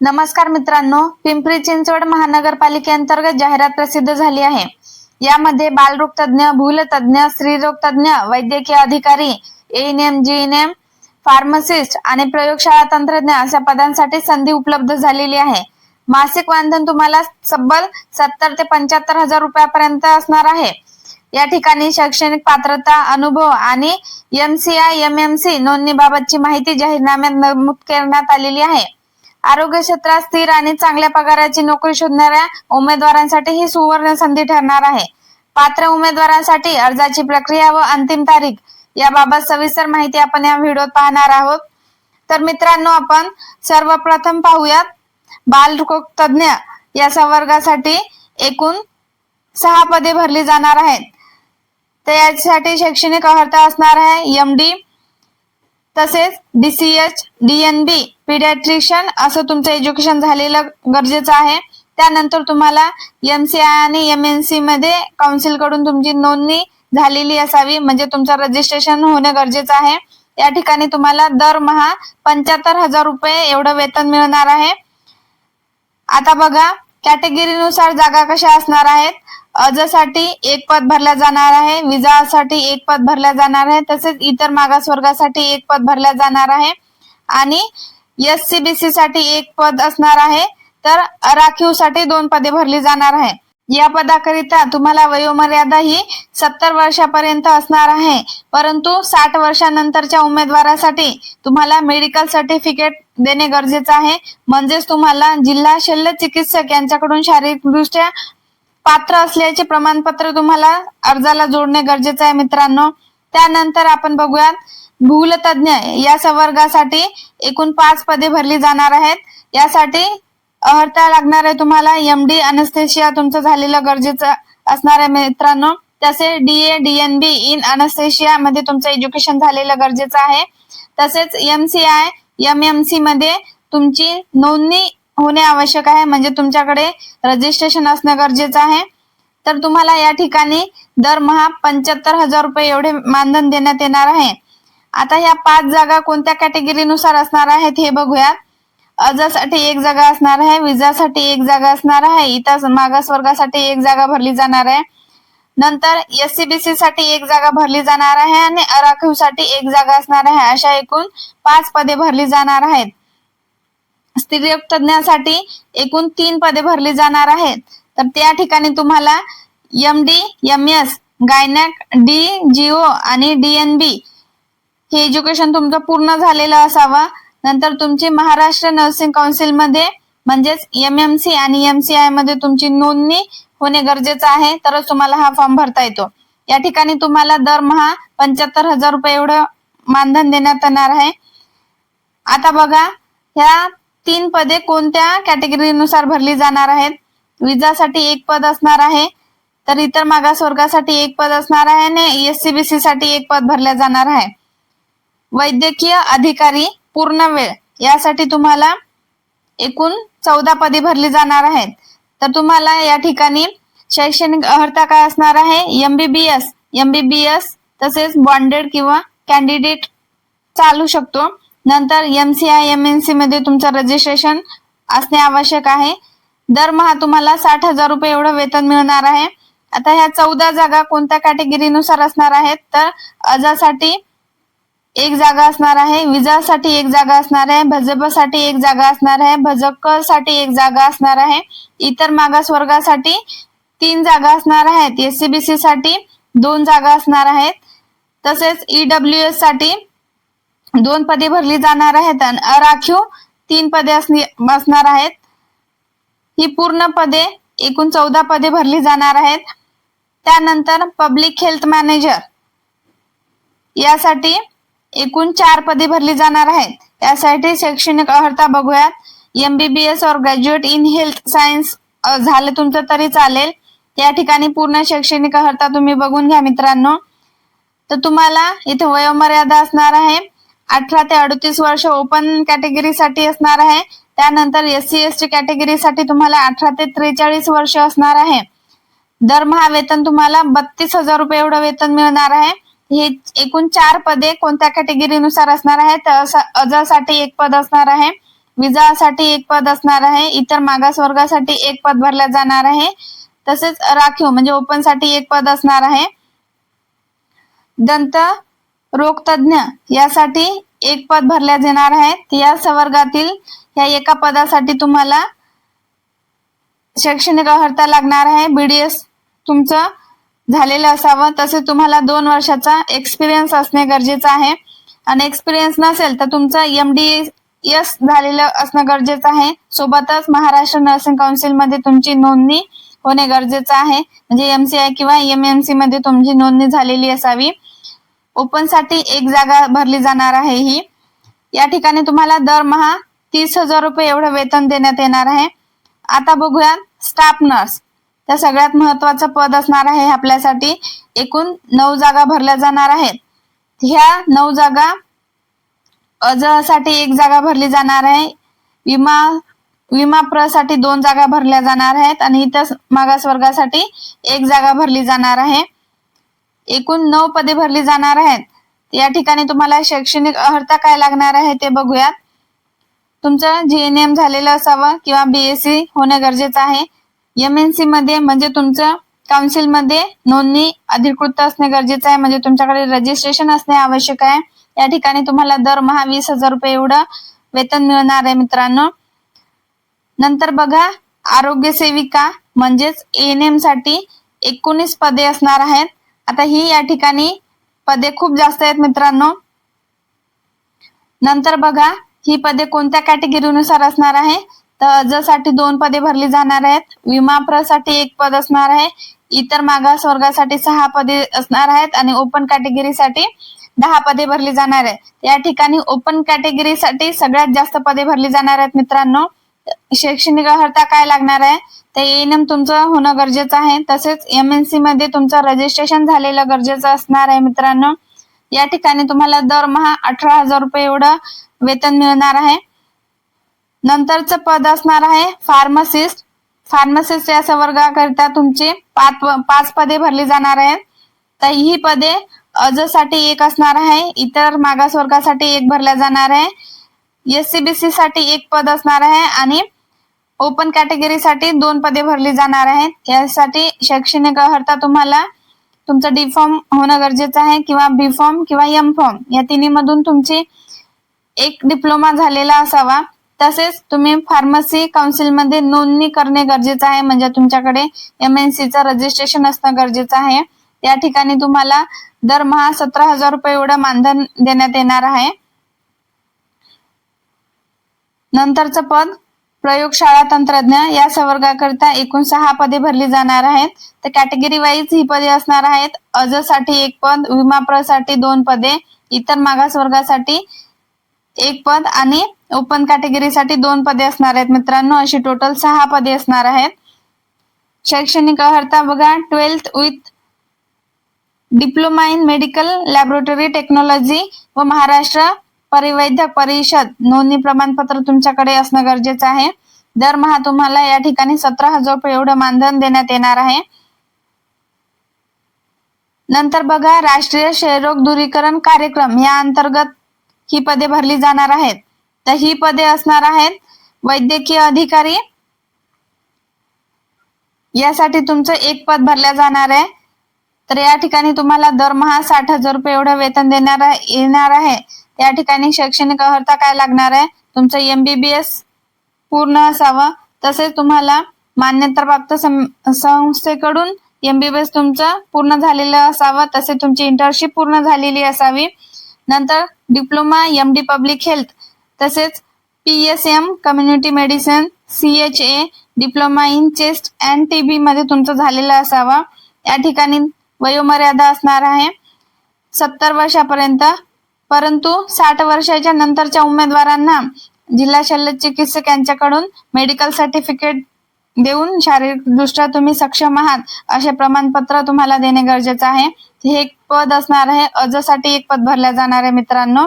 नमस्कार मित्रांनो पिंपरी चिंचवड महानगरपालिकेअंतर्गत जाहिरात प्रसिद्ध झाली आहे. यामध्ये बालरोग तज्ज्ञ भूलतज्ञ स्त्रीरोग तज्ज्ञ वैद्यकीय अधिकारी एएनएम जीएनएम फार्मसिस्ट आणि प्रयोगशाळा तंत्रज्ञ अशा पदांसाठी संधी उपलब्ध झालेली आहे. मासिक वांधन तुम्हाला तब्बल सत्तर ते पंच्याहत्तर हजार रुपयापर्यंत असणार आहे. या ठिकाणी शैक्षणिक पात्रता अनुभव आणि M C I M M C नोंदणीबाबतची माहिती जाहीरनाम्यात नमूद करण्यात आलेली आहे. आरोग्य क्षेत्रात स्थिर आणि चांगल्या पगाराची नोकरी शोधणाऱ्या उमेदवारांसाठी ही सुवर्ण संधी ठरणार आहे. पात्र उमेदवारांसाठी अर्जाची प्रक्रिया व अंतिम तारीख याबाबत सविस्तर माहिती आपण या व्हिडिओत पाहणार आहोत. तर मित्रांनो आपण सर्वप्रथम पाहूयात बालरोग तज्ज्ञ या संवर्गासाठी एकूण सहा पदे भरली जाणार आहेत. तर यासाठी शैक्षणिक अर्हता असणार आहे एम डी तसेच डीसीएच डीएनबी पीडियाट्रिशियन असं तुमचं एज्युकेशन झालेलं गरजेचं आहे. त्यानंतर तुम्हाला एम सी आय आणि एम एन सी मध्ये काउन्सिलकडून तुमची नोंदणी झालेली असावी. म्हणजे तुमचं रजिस्ट्रेशन होणं गरजेचं आहे. या ठिकाणी तुम्हाला दरमहा पंच्याहत्तर हजार रुपये एवढं वेतन मिळणार आहे. आता बघा कॅटेगरीनुसार जागा कशा असणार आहेत? अर्जासाठी एक पद भरल्या जाणार आहे विजासाठी एक पद भरल्या जाणार आहे तसेच इतर मागासवर्गासाठी एक पद भरल्या जाणार आहे. आणि एस सी बी सी साठी एक पद असणार आहे तर राखीवसाठी दोन पदे भरली जाणार आहे. या पदाकरिता तुम्हाला वयोमर्यादा ही सत्तर वर्षापर्यंत असणार आहे परंतु साठ वर्षानंतरच्या उमेदवारासाठी तुम्हाला मेडिकल सर्टिफिकेट देणे गरजेचं आहे. म्हणजेच तुम्हाला जिल्हा शल्य चिकित्सक यांच्याकडून शारीरिकदृष्ट्या पात्र असल्याचे प्रमाणपत्र तुम्हाला अर्जाला जोडणे गरजेचं आहे मित्रांनो. त्यानंतर आपण बघूयात भूलतज्ञ या संवर्गासाठी एकूण पाच पदे भरली जाणार आहेत. यासाठी अर्हता लागणार आहे तुम्हाला. एम डी अनस्थेशिया तुमचं झालेलं गरजेचं असणार आहे मित्रांनो. तसे डीए डीएनबी इन अनस्थेशिया मध्ये तुमचं एज्युकेशन झालेलं गरजेचं आहे. तसेच M C I M M C मध्ये तुमची नोंदणी होणे आवश्यक आहे. म्हणजे तुमच्याकडे रजिस्ट्रेशन असणं गरजेचं आहे. तर तुम्हाला या ठिकाणी दरमहा पंच्याहत्तर हजार रुपये एवढे मानधन देण्यात येणार आहे. आता ह्या पाच जागा कोणत्या कॅटेगरीनुसार असणार आहेत हे बघूया. अर्जासाठी एक जागा असणार आहे विजासाठी एक जागा असणार आहे इतर मागासवर्गासाठी एक जागा भरली जाणार आहे. नंतर एस सी बी सी साठी एक जागा भरली जाणार आहे आणि अराखीवसाठी एक जागा असणार आहे. अशा एकूण पाच पदे भरली जाणार आहेत. स्त्रीरोग तज्ञासाठी एकूण तीन पदे भरली जाणार आहेत. तर त्या ठिकाणी तुम्हाला M D M S gynaec D G O आणि डीएनबी हे एज्युकेशन तुमचं पूर्ण झालेलं असावं. नंतर तुमची महाराष्ट्र नर्सिंग काउन्सिलमध्ये म्हणजेच एम एम सी आणि एम सी आयमध्ये तुमची नोंदणी होणे गरजेचं आहे. तरच तुम्हाला हा फॉर्म भरता येतो. या ठिकाणी तुम्हाला दरमहा पंच्याहत्तर हजार रुपये एवढं मानधन देण्यात येणार आहे. आता बघा ह्या तीन पदे कोणत्या कॅटेगरीनुसार भरली जाणार आहेत? विजासाठी एक पद असणार आहे तर इतर मागासवर्गासाठी एक पद असणार आहे आणि एस सी बी सी साठी एक पद भरल्या जाणार आहे. वैद्यकीय अधिकारी पूर्ण वेळ यासाठी तुम्हाला एकूण चौदा पदे भरली जाणार आहेत. तर तुम्हाला या ठिकाणी शैक्षणिक अर्हता काय असणार आहे? एमबीबीएस एमबीबीएस तसेच बॉन्डेड किंवा कॅन्डिडेट चालू शकतो. नंतर M C I M N C मध्ये तुमचं रजिस्ट्रेशन असणे आवश्यक आहे. दरमहा तुम्हाला साठ हजार रुपये एवढं वेतन मिळणार आहे. आता ह्या चौदा जागा कोणत्या कॅटेगरीनुसार असणार आहेत? तर अजासाठी एक जागा असणार आहे विजासाठी एक जागा असणार आहे भजपसाठी एक जागा असणार आहे भजकसाठी एक जागा असणार आहे. इतर मागासवर्गासाठी तीन जागा असणार आहेत. एस सी साठी दोन जागा असणार आहेत. तसेच ईडब्ल्यू एससाठी दोन पदे भरली जाणार आहेत आणि अराखीव तीन पदे असणार आहेत. ही पूर्ण पदे एकूण चौदा पदे भरली जाणार आहेत. त्यानंतर पब्लिक हेल्थ मॅनेजर यासाठी एकूण चार पदे भरली जाणार आहेत. यासाठी शैक्षणिक अर्हता बघूयात. एमबीबीएस और ग्रॅज्युएट इन हेल्थ सायन्स झालं तुमचं तरी चालेल. या ठिकाणी पूर्ण शैक्षणिक अर्हता तुम्ही बघून घ्या मित्रांनो. तर तुम्हाला इथे वयोमर्यादा असणार आहे. अठरा ते अडतीस वर्ष ओपन कॅटेगरीसाठी असणार आहे. त्यानंतर एस सी एस टी कॅटेगरीसाठी तुम्हाला अठरा ते त्रेचाळीस वर्ष असणार आहे. दरमहा वेतन तुम्हाला बत्तीस हजार रुपये एवढं वेतन मिळणार आहे. हे एकूण चार पदे कोणत्या कॅटेगरीनुसार असणार आहे तर अजासाठी एक पद असणार आहे. विजासाठी एक पद असणार आहे. इतर मागास वर्गासाठी एक पद भरल्या जाणार आहे. तसेच राखीव म्हणजे ओपनसाठी एक पद असणार आहे. दंत रोगतज्ञ यासाठी एक पद भरल्या जाणार आहे. या संवर्गातील या एका पदासाठी तुम्हाला शैक्षणिक अर्हता लागणार आहे. बीडीएस तुमचं झालेलं असावं. तसेच तुम्हाला दोन वर्षाचा एक्सपिरियन्स असणे गरजेचं आहे. आणि एक्सपिरियन्स नसेल तर तुमचं एम डी एस झालेलं असणं गरजेचं आहे. सोबतच महाराष्ट्र नर्सिंग काउन्सिलमध्ये तुमची नोंदणी होणे गरजेचं आहे. म्हणजे एमसीआय किंवा एम एम सी मध्ये तुमची नोंदणी झालेली असावी. ओपनसाठी एक जागा भरली जाणार आहे ही. या ठिकाणी तुम्हाला दरमहा तीस हजार रुपये एवढं वेतन देण्यात येणार आहे. आता बघूयात स्टाफ नर्स त्या सगळ्यात महत्वाचं पद असणार आहे आपल्यासाठी एकूण नऊ जागा भरल्या जाणार आहेत. ह्या नऊ जागा अजसाठी एक जागा भरली जाणार आहे. विमा विमा प्रसाठी दोन जागा भरल्या जाणार आहेत आणि इतर मागास वर्गासाठी एक जागा भरली जाणार आहे. एकूण नऊ पदे भरली जाणार आहेत. या ठिकाणी तुम्हाला शैक्षणिक अर्हता काय लागणार आहे ते बघूयात. तुमचं जीएनएम झालेलं असावं किंवा बीएससी होणं गरजेचं आहे. एम एन सी मध्ये म्हणजे तुमचं काउन्सिलमध्ये नोंदणी अधिकृत असणे गरजेचं आहे. म्हणजे तुमच्याकडे रजिस्ट्रेशन असणे आवश्यक आहे. या ठिकाणी तुम्हाला दरमहा वीस हजार रुपये एवढं वेतन मिळणार आहे मित्रांनो. नंतर बघा आरोग्य सेविका म्हणजेच एन एमसाठी एकोणीस पदे असणार आहेत. आता ही या ठिकाणी पदे खूप जास्त आहेत मित्रांनो. नंतर बघा ही पदे कोणत्या कॅटेगरीनुसार असणार आहे? तर जसाठी दोन पदे भरली जाणार आहेत. विमा साठी एक पद असणार आहे. इतर मागास वर्गासाठी सहा पदे असणार आहेत आणि ओपन कॅटेगरीसाठी दहा पदे भरली जाणार आहेत. या ठिकाणी ओपन कॅटेगरीसाठी सगळ्यात जास्त पदे भरली जाणार आहेत मित्रांनो. शैक्षणिक अर्हता काय लागणार आहे? तर एन एम तुमचं होणं गरजेचं आहे. तसेच एम एन सी मध्ये तुमचं रजिस्ट्रेशन झालेलं गरजेचं असणार आहे मित्रांनो. या ठिकाणी तुम्हाला दरमहा अठरा हजार रुपये एवढं वेतन मिळणार आहे. नंतरचं पद असणार आहे फार्मसिस्ट फार्मसिस्ट या संवर्गाकरिता तुमची पाच पाच पदे भरली जाणार आहेत. तर ही पदे अजसाठी एक असणार आहे. इतर मागासवर्गासाठी एक भरल्या जाणार आहे. एस सी बी साठी एक पद असणार आहे आणि ओपन कॅटेगरीसाठी दोन पदे भरली जाणार आहेत. यासाठी शैक्षणिक अर्हता तुम्हाला तुमचं डी फॉर्म होणं गरजेचं आहे किंवा बी फॉर्म किंवा एम फॉर्म या तिन्ही मधून तुमची एक डिप्लोमा झालेला असावा. तसेच तुम्ही फार्मसी काउन्सिलमध्ये नोंदणी करणे गरजेचं आहे. म्हणजे तुमच्याकडे एम एन सीचं रजिस्ट्रेशन असणं गरजेचं आहे. या ठिकाणी तुम्हाला दरमहा सतरा हजार रुपये एवढं मानधन देण्यात येणार आहे. नंतरचं पद प्रयोगशाळा तंत्रज्ञ या संवर्गाकरिता एकूण सहा पदे भरली जाणार आहेत. तर कॅटेगरी वाईज ही पदे असणार आहेत. अजसाठी एक पद विमा साठी दोन पदे इतर मागास वर्गासाठी एक पद आणि ओपन कॅटेगरीसाठी दोन पदे असणार आहेत. मित्रांनो अशी टोटल सहा पदे असणार आहेत. शैक्षणिक अर्हता बघा. Twelfth with diploma in medical laboratory technology व महाराष्ट्र परिवैद्यक परिषद नोंदणी प्रमाणपत्र तुमच्याकडे असणं गरजेचं आहे. दरमहा तुम्हाला या ठिकाणी सतरा हजार रुपये एवढं मानधन देण्यात येणार आहे. नंतर बघा राष्ट्रीय क्षयरोग दूरीकरण कार्यक्रम या अंतर्गत ही पदे भरली जाणार आहेत. तर ही पदे असणार आहेत वैद्यकीय अधिकारी. यासाठी तुमचं एक पद भरल्या जाणार आहे. तर या ठिकाणी तुम्हाला दरमहा साठ हजार रुपये एवढं वेतन देणार येणार आहे. या ठिकाणी शैक्षणिक अर्हता काय लागणार आहे? तुमचं एमबीबीएस पूर्ण असावं. तसेच तुम्हाला मान्यताप्राप्त संस्थेकडून एमबीबीएस तुमचं पूर्ण झालेलं असावं. तसे तुमची इंटर्नशिप पूर्ण झालेली असावी. नंतर diploma M D public health तसेच P S M community medicine C H A diploma in chest and T B मध्ये तुमचं झालेलं असावं. या ठिकाणी वयोमर्यादा असणार आहे. सत्तर वर्षापर्यंत परंतु साठ वर्षाच्या नंतरच्या उमेदवारांना जिल्हा शल्य चिकित्सक यांच्याकडून मेडिकल सर्टिफिकेट देऊन शारीरिक दृष्ट्या तुम्ही सक्षम आहात असे प्रमाणपत्र तुम्हाला देणे गरजेचं आहे. हे एक पद असणार आहे. अजसाठी एक पद भरल्या जाणार आहे मित्रांनो.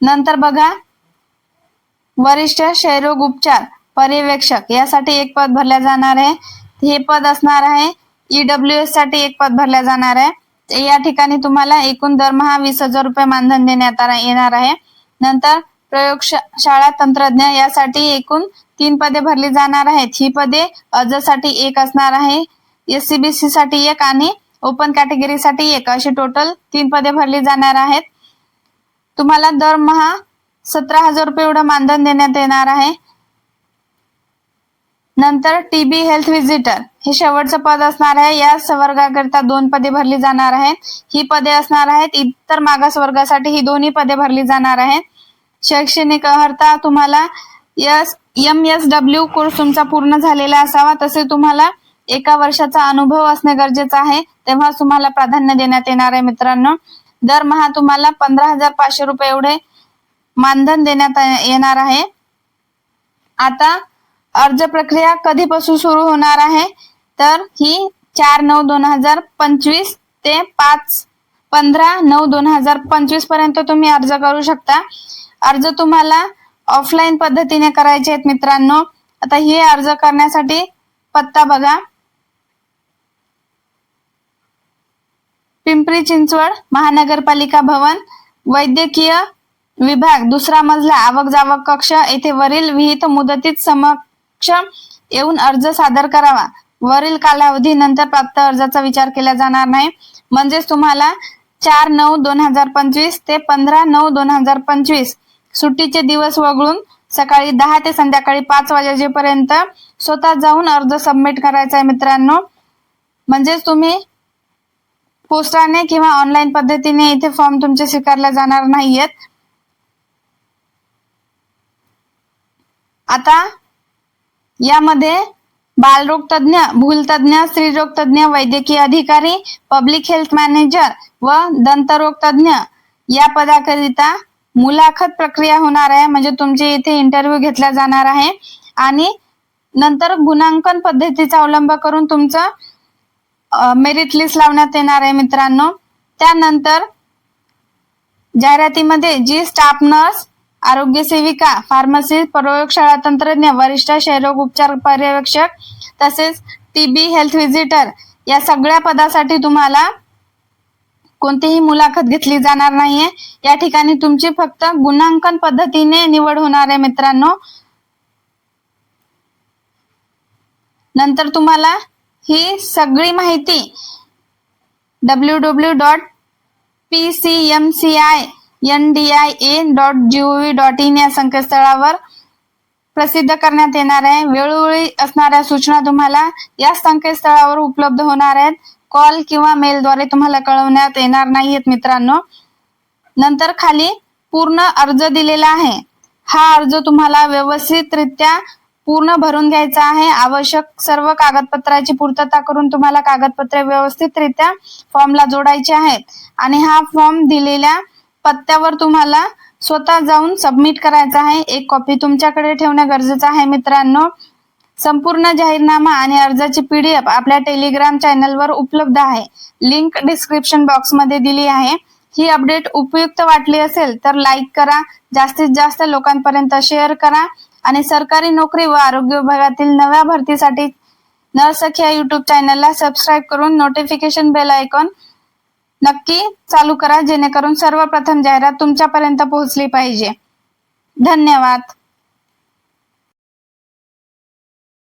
नंतर बघा. वरिष्ठ क्षयरोग उपचार पर्यवेक्षक यासाठी एक पद भरल्या जाणार आहे. हे पद असणार आहे. ईडब्ल्यू एससाठी एक पद भरल्या जाणार आहे. या ठिकाणी तुम्हाला एकूण दरमहा वीस हजार रुपये मानधन देण्यात येणार आहे. नंतर प्रयोगशाळा तंत्रज्ञ यासाठी एकूण तीन पदे भरली जाणार आहेत. ही पदे अर्जासाठी एक असणार आहे. एस सी बी सी साठी एक आणि ओपन कॅटेगरीसाठी एक. अशी टोटल तीन पदे भरली जाणार आहेत. तुम्हाला दरमहा सतरा हजार रुपये एवढं मानधन देण्यात येणार आहे. नंतर टीबी हेल्थ व्हिजिटर. हे शेवटचं पद असणार आहे. या संवर्गाकरिता दोन पदे भरली जाणार आहेत. ही पदे असणार आहेत. इतर मागास वर्गासाठी ही दोन्ही पदे भरली जाणार आहेत. शैक्षणिक अर्हता तुम्हाला yes M S W course तुमचा पूर्ण झालेला असावा. तसे तुम्हाला एका वर्षाचा अनुभव असणे गरजेचं आहे. तेव्हा तुम्हाला प्राधान्य देण्यात येणार आहे मित्रांनो. दरमहा तुम्हाला पंधरा हजार पाचशे रुपये एवढे मानधन देण्यात येणार आहे. आता अर्ज प्रक्रिया कधीपासून सुरू होणार आहे? तर ही चार नऊ दोन हजार पंचवीस ते पाच पंधरा नऊ दोन हजार पंचवीसपर्यंत तुम्ही अर्ज करू शकता. अर्ज तुम्हाला ऑफलाईन पद्धतीने करायचे आहेत मित्रांनो. आता हे अर्ज करण्यासाठी पत्ता बघा. पिंपरी चिंचवड महानगरपालिका भवन वैद्यकीय विभाग दुसरा मजला आवक जावक कक्ष येथे वरील विहित मुदतीत समक समक्ष येऊन अर्ज सादर करावा. वरील कालावधी नंतर प्राप्त अर्जाचा विचार केला जाणार नाही. म्हणजेच तुम्हाला चार नऊ दोन हजार पंचवीस ते पंधरा नऊ दोन हजार पंचवीस सुट्टीचे दिवस वगळून सकाळी दहा ते संध्याकाळी पाच वाजेपर्यंत स्वतः जाऊन अर्ज सबमिट करायचा आहे मित्रांनो. म्हणजेच तुम्ही पोस्टाने किंवा ऑनलाईन पद्धतीने इथे फॉर्म तुमचे स्वीकारले जाणार नाहीयेत. आता यामध्ये बालरोग तज्ञ भूलतज्ञ स्त्रीरोग तज्ञ वैद्यकीय अधिकारी पब्लिक हेल्थ मॅनेजर व दंतरोग तज्ञ या पदाकरिता मुलाखत प्रक्रिया होणार आहे. म्हणजे तुमचे इथे इंटरव्ह्यू घेतला जाणार आहे. आणि नंतर गुणांकन पद्धतीचा अवलंब करून तुमचं मेरिट लिस्ट लावण्यात येणार आहे मित्रांनो. त्यानंतर जाहिरातीमध्ये जी स्टाफ नर्स आरोग्य सेविका फार्मसी प्रयोगशाळा तंत्रज्ञ वरिष्ठ क्षयरोग उपचार पर्यवेक्षक तसेच टीबी हेल्थ व्हिजिटर या सगळ्या पदासाठी तुम्हाला कोणतीही मुलाखत घेतली जाणार नाहीये. या ठिकाणी तुमची फक्त गुणांकन पद्धतीने निवड होणार आहे मित्रांनो. नंतर तुम्हाला ही सगळी माहिती W W dot P C M C I N D I A dot G O dot in या संकेतस्थळावर प्रसिद्ध करण्यात येणार आहे. वेळोवेळी असणाऱ्या सूचना तुम्हाला या संकेतस्थळावर उपलब्ध होणार आहेत. कॉल किंवा मेलद्वारे तुम्हाला कळवण्यात येणार नाहीत मित्रांनो. नंतर खाली पूर्ण अर्ज दिलेला आहे. हा अर्ज तुम्हाला व्यवस्थितरित्या पूर्ण भरून घ्यायचा आहे. आवश्यक सर्व कागदपत्राची पूर्तता करून तुम्हाला कागदपत्रे व्यवस्थितरित्या फॉर्मला जोडायचे आहेत. आणि हा फॉर्म दिलेल्या पत्त्यावर तुम्हाला स्वतः जाऊन सबमिट करायचा आहे. एक कॉपी तुमच्याकडे ठेवणं गरजेचं आहे मित्रांनो. संपूर्ण जाहीरनामा आणि अर्जाची पीडीएफ आपल्या टेलिग्राम चॅनलवर उपलब्ध आहे. लिंक डिस्क्रिप्शन बॉक्समध्ये दिली आहे. ही अपडेट उपयुक्त वाटली असेल तर लाईक करा. जास्तीत जास्त लोकांपर्यंत शेअर करा. आणि सरकारी नोकरी व आरोग्य विभागातील नव्या भरतीसाठी नर्सख या युट्यूब चॅनलला सबस्क्राईब करून नोटिफिकेशन बेल आयकॉन नक्की चालू करा जेणेकरून सर्वप्रथम जाहिरात तुमच्यापर्यंत पोहोचली पाहिजे. धन्यवाद.